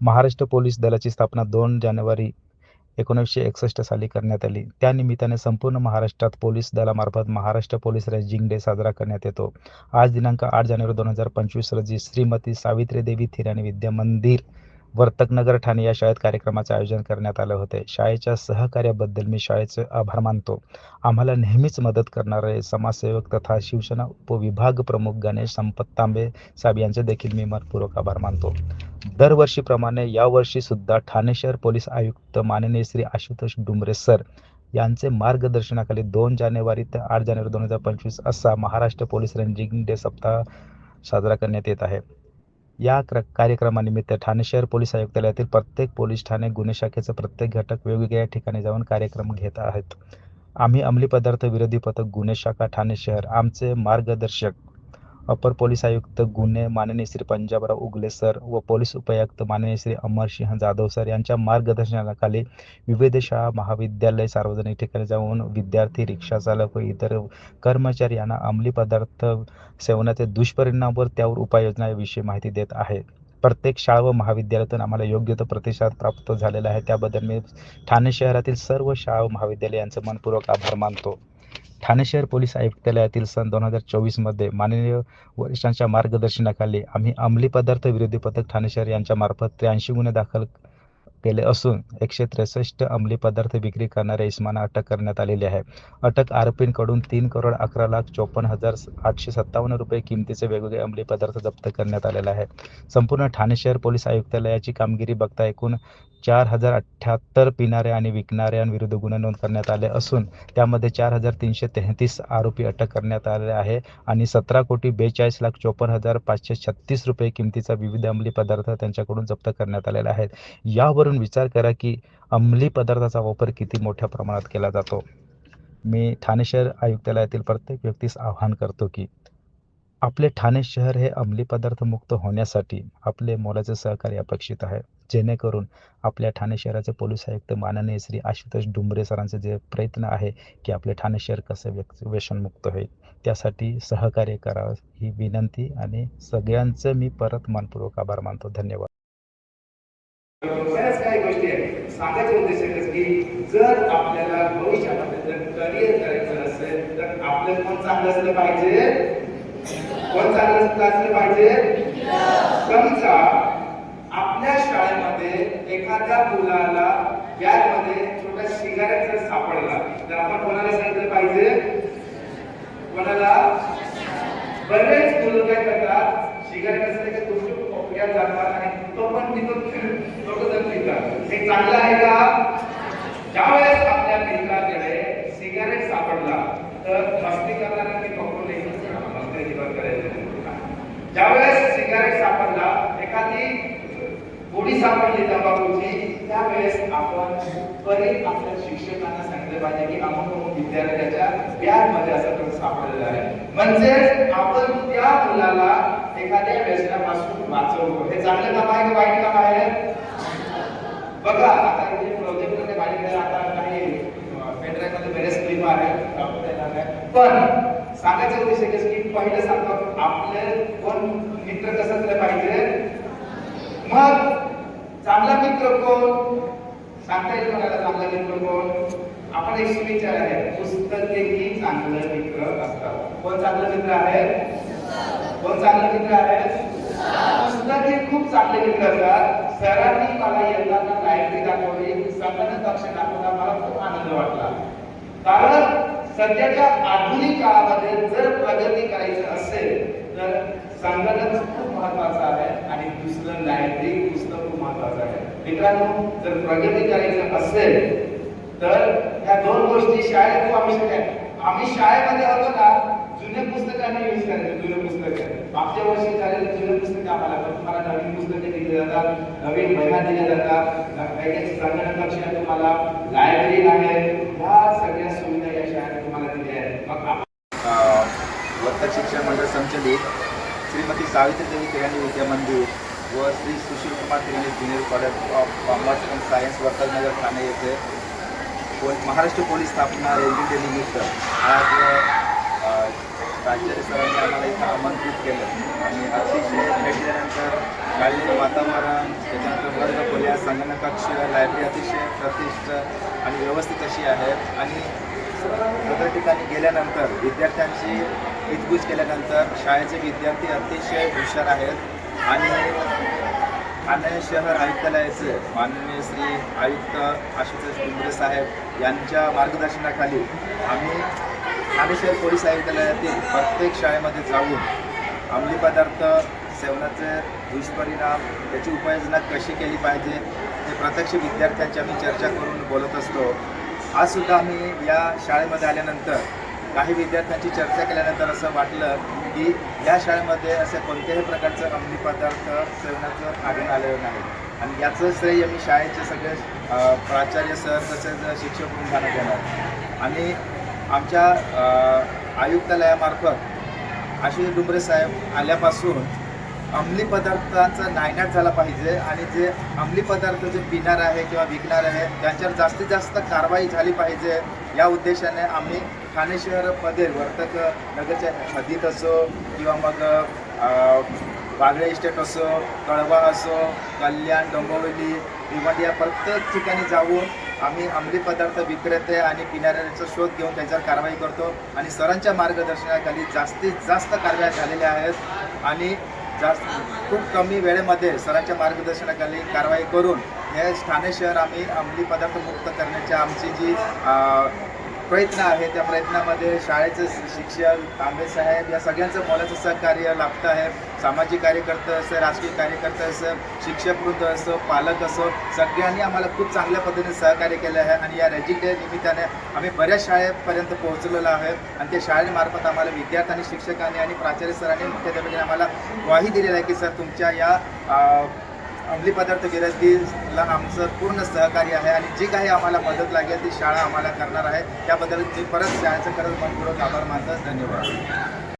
Maharashtra police दलाची स्थापना दोन जानेवारी एकोणीसशे एकसष्ट साली करण्यात आली. त्यानिमित्ताने संपूर्ण महाराष्ट्रात पोलीस दलामार्फत महाराष्ट्र पोलीस रेंजिंग डे साजरा करण्यात येतो. आज दिनांक आठ जानेवारी दोन हजार पंचवीस रोजी श्रीमती सावित्री देवी थिराणी विद्या मंदिर वर्तकनगर ठाणे या शाळेत कार्यक्रमाचे आयोजन करण्यात आले होते. शाळेच्या सहकार्याबद्दल मी शाळेचे आभार मानतो. आम्हाला नेहमीच मदत करणारे समाजसेवक तथा शिवसेना उपविभाग प्रमुख गणेश संपत तांबे साहेब यांचे देखील मी मनपूर्वक आभार मानतो. दरवर्षीप्रमाणे यावर्षी सुद्धा ठाणे शहर पोलीस आयुक्त माननीय श्री आशुतोष डुमरे सर यांचे मार्गदर्शनाखाली दोन जानेवारी ते आठ जानेवारी दोन हजार पंचवीस असा महाराष्ट्र पोलीस रेंजिंग डे सप्ताह साजरा करण्यात येत आहे. या क्र कार्यक्रमानिमित्त ठाणे शहर पोलीस आयुक्तालयातील प्रत्येक पोलीस ठाणे गुन्हे शाखेचे प्रत्येक घटक वेगवेगळ्या ठिकाणी जाऊन कार्यक्रम घेत आहेत. आम्ही अंमली पदार्थ विरोधी पथक गुन्हे शाखा ठाणे शहर आमचे मार्गदर्शक अपर पोलीस आयुक्त गुन्हे माननीय श्री पंजाबराव उगले सर व पोलीस उपायुक्त माननीय श्री अमरसिंह जाधव सर यांच्या मार्गदर्शनाखाली विविध शाळा महाविद्यालय सार्वजनिक ठिकाणी जाऊन विद्यार्थी रिक्षा चालक व इतर कर्मचारी यांना अंमली पदार्थ सेवनाचे दुष्परिणाम व त्यावर उपाययोजनाविषयी माहिती देत आहे. प्रत्येक शाळा व महाविद्यालयातून आम्हाला योग्य तो प्रतिसाद प्राप्त झालेला आहे. त्याबद्दल मी ठाणे शहरातील सर्व शाळा व मनपूर्वक आभार मानतो. ठाणे शहर पोलीस आयुक्तालयातील सन दोन हजार चोवीसमध्ये माननीय वरिष्ठांच्या मार्गदर्शनाखाली आम्ही अंमली पदार्थ विरोधी पथक ठाणे शहर यांच्या मार्फत त्र्याऐंशी गुन्हे दाखल केले असून एकशे त्रेसष्ट अंमली पदार्थ विक्री करणाऱ्या इस्माना अटक करण्यात आलेली आहे. अटक आरोपींकडून तीन करोड अकरा लाख चोपन्न हजार आठशे सत्तावन्न रुपये किमतीचे वेगवेगळे अंमली पदार्थ जप्त करण्यात आलेले आहे. संपूर्ण ठाणे शहर पोलीस आयुक्तालयाची कामगिरी बघता एकूण चार हजार अठ्ठ्याहत्तर पिणाऱ्या आणि विकणाऱ्यांविरुद्ध गुन्हे नोंद करण्यात आले असून त्यामध्ये चार हजार तीनशे तेहतीस आरोपी अटक करण्यात आले आहे आणि सतरा कोटी बेचाळीस लाख चोपन्न हजार पाचशे छत्तीस रुपये किमतीचा विविध अंमली पदार्थ त्यांच्याकडून जप्त करण्यात आलेला आहे. यावरून विचार करा की अंमली पदार्थाचा वापर किती मोठ्या प्रमाणात केला जातो. मी ठाणे शहर आयुक्तालयातील प्रत्येक व्यक्तीस आवाहन करतो की आपले ठाणे शहर हे अंमली पदार्थ मुक्त होण्यासाठी आपले मोलाचे सहकार्य अपेक्षित आहे. जेणेकरून आपल्या ठाणे शहराचे पोलीस आयुक्त माननीय श्री आशुतोष डुंबरे सरांचे जे प्रयत्न आहे की आपले ठाणे शहर कसे व्यसनमुक्त होईल त्यासाठी सहकार्य करावं ही विनंती आणि सगळ्यांचं मी परत मनपूर्वक आभार मानतो. धन्यवाद. बऱ्याच काही गोष्टी आहेत. सांगायचे उद्देश एकच की जर आपल्याला भविष्यामध्ये जर करिअर करायचं असेल तर आपलं कोण चांगलं असलं पाहिजे? कोण चांगलं असलं पाहिजे? समजा आपल्या शाळेमध्ये एखाद्या मुलाला बॅगमध्ये छोटा सिगारेट जर सापडला. तर आपण कोणाला सांगितलं पाहिजे? कोणाला? बरेच मुलं काय करतात? सिगारेट असले की दुसरी त्या जातात आणि तो पण तिथं लोक जण पितात. हे चांगलं आहे का? ज्यावेळेस आपल्या मित्राकडे सिगारेट सापडला तर मस्ती करणाऱ्यांनी पकडून एकच मस्ती जीवन करायचं ज्या ज्यावेळेस सिगारेट सापडला एखादी गोडी सापडली तंबाखूची त्यावेळेस आपण त्वरित आपल्या शिक्षकांना सांगितलं पाहिजे की आपण विद्यार्थ्याच्या बॅगमध्ये असं कसं सापडलेलं आहे. म्हणजे आपण त्या मुलाला एखाद्या व्यसनापासून वाचवतो. हे चांगलं काम आहे का वाईट काम आहे बघा आता इथे प्रोजेक्टमध्ये माझ्याकडे आता काही पेनड्राईव्हमध्ये बरेच क्लिप आहेत पण सांगायचं उद्देश एकच की पहिलं सांगतो आपले कोण मित्र कसं असलं पाहिजे? मग चांगला मित्र कोण? सांगता येईल मला चांगला मित्र कोण? आपण एक सुविचार आहे. पुस्तकेही चांगलं मित्र असतात. कोण चांगलं मित्र आहे? कोण चांगलं मित्र आहे? पुस्तक हे खूप चांगले मित्र असतात. सरांनी मला येताना लायब्ररी दाखवली. संगणक कक्ष दाखवला मला खूप आनंद वाटला. कारण सध्याच्या आधुनिक काळामध्ये जर प्रगती करायची असेल तर संगणक खूप महत्त्वाचा आहे. आणि दुसरं लायब्ररी पुस्तक मित्रांनो जर प्रगती करायचं असेल तर ह्या दोन गोष्टी शाळेत खूप आवश्यक आहे आम्ही शाळेमध्ये होतो ना जुने पुस्तकांना यूज करायचे जुने पुस्तक. मागच्या वर्षी झालेले जुने पुस्तक आम्हाला पण तुम्हाला नवीन पुस्तके दिली जातात नवीन महिना दिल्या जातात. काही संगणक कक्ष आहे तुम्हाला लायब्ररी आहे. ह्या सगळ्या सुविधा या शाळेत तुम्हाला दिल्या आहेत. मग वर्तक शिक्षण मंडळ संचलित श्रीमती सावित्रीदेवी केळणी विद्या मंदिर. व Shri Sushil Kumar Kirani junior college of commerce and science वर्तनगर Thane येथे पोल महाराष्ट्र पोलीस स्थापना रेल्वे डे निमित्त आज राज्य सरांनी आम्हाला इथं आमंत्रित केलं. आणि अतिशय भेट दिल्यानंतर शाळेचं वातावरण त्याच्यानंतर वर्ग खोल्या संगणक कक्ष लायब्ररी अतिशय प्रतिष्ठ आणि व्यवस्थित अशी आहे आणि सदर ठिकाणी गेल्यानंतर विद्यार्थ्यांची हितगुज केल्यानंतर शाळेचे विद्यार्थी अतिशय हुशार आहेत. आणि ठाणे शहर आयुक्तालयाचे माननीय श्री आयुक्त आशुतोष डुंगरे साहेब यांच्या मार्गदर्शनाखाली आम्ही ठाणे शहर पोलीस आयुक्तालयातील प्रत्येक शाळेमध्ये जाऊन अंमली पदार्थ सेवनाचे दुष्परिणाम त्याची उपाययोजना कशी केली पाहिजे हे प्रत्यक्ष विद्यार्थ्यांची आम्ही चर्चा करून बोलत असतो. आज सुद्धा आम्ही या शाळेमध्ये आल्यानंतर काही विद्यार्थ्यांची चर्चा केल्यानंतर असं वाटलं की या शाळेमध्ये असे कोणत्याही प्रकारचं अंमली पदार्थ सेवनाचं आढळून आलेलं नाही. आणि याचं श्रेय मी शाळेचे सगळे प्राचार्य सर तसेच शिक्षक वृंदांना देणार आणि आमच्या आयुक्तालयामार्फत आशिष डुंबरे साहेब आल्यापासून अंमली पदार्थांचा नायनाट झाला पाहिजे आणि जे अंमली पदार्थ जे पिणार आहे किंवा विकणार आहे त्यांच्यावर जास्तीत जास्त कारवाई झाली पाहिजे. या उद्देशाने आम्ही ठाणे शहरमध्ये वर्तक नगरच्या हद्दीत असो किंवा मग अ, बागळे इस्टेट असो कळवा असो कल्याण डोंबिवली भिवंडी या प्रत्येक ठिकाणी जाऊन आम्ही अंमली पदार्थ विक्रेते आणि पिणाऱ्यांचा शोध घेऊन त्याच्यावर कारवाई करतो. आणि सरांच्या मार्गदर्शनाखाली जास्तीत जास्त कारवाया झालेल्या आहेत. आणि जास्त खूप कमी वेळेमध्ये सरांच्या मार्गदर्शनाखाली कारवाई करून हे ठाणे शहर आम्ही अंमली पदार्थ मुक्त करण्याची आमची जी प्रयत्न आहे. त्या प्रयत्नामध्ये शाळेचे शिक्षक तांबे साहेब या सगळ्यांचं मोलाचं सहकार्य लाभतं आहे. सामाजिक कार्यकर्ते असं राजकीय कार्यकर्ते असं शिक्षक वृद्ध असो पालक असो सगळ्यांनी आम्हाला खूप चांगल्या पद्धतीने सहकार्य केलं आहे. आणि या रेजिंग डे निमित्ताने आम्ही बऱ्याच शाळेपर्यंत पोहोचलेलो आहे. आणि त्या शाळेमार्फत आम्हाला विद्यार्थ्यांनी शिक्षकांनी आणि प्राचार्य सरांनी मुख्याध्यापकांनी आम्हाला ग्वाही दिलेली आहे की सर तुमच्या या अंमली पदार्थ गिरस्तीला आमचं पूर्ण सहकार्य आहे आणि जी काही आम्हाला मदत लागेल ती शाळा आम्हाला करणार आहे. त्याबद्दल मी परत शाळेचं खरंच मनपूर्वक आभार मानतात धन्यवाद.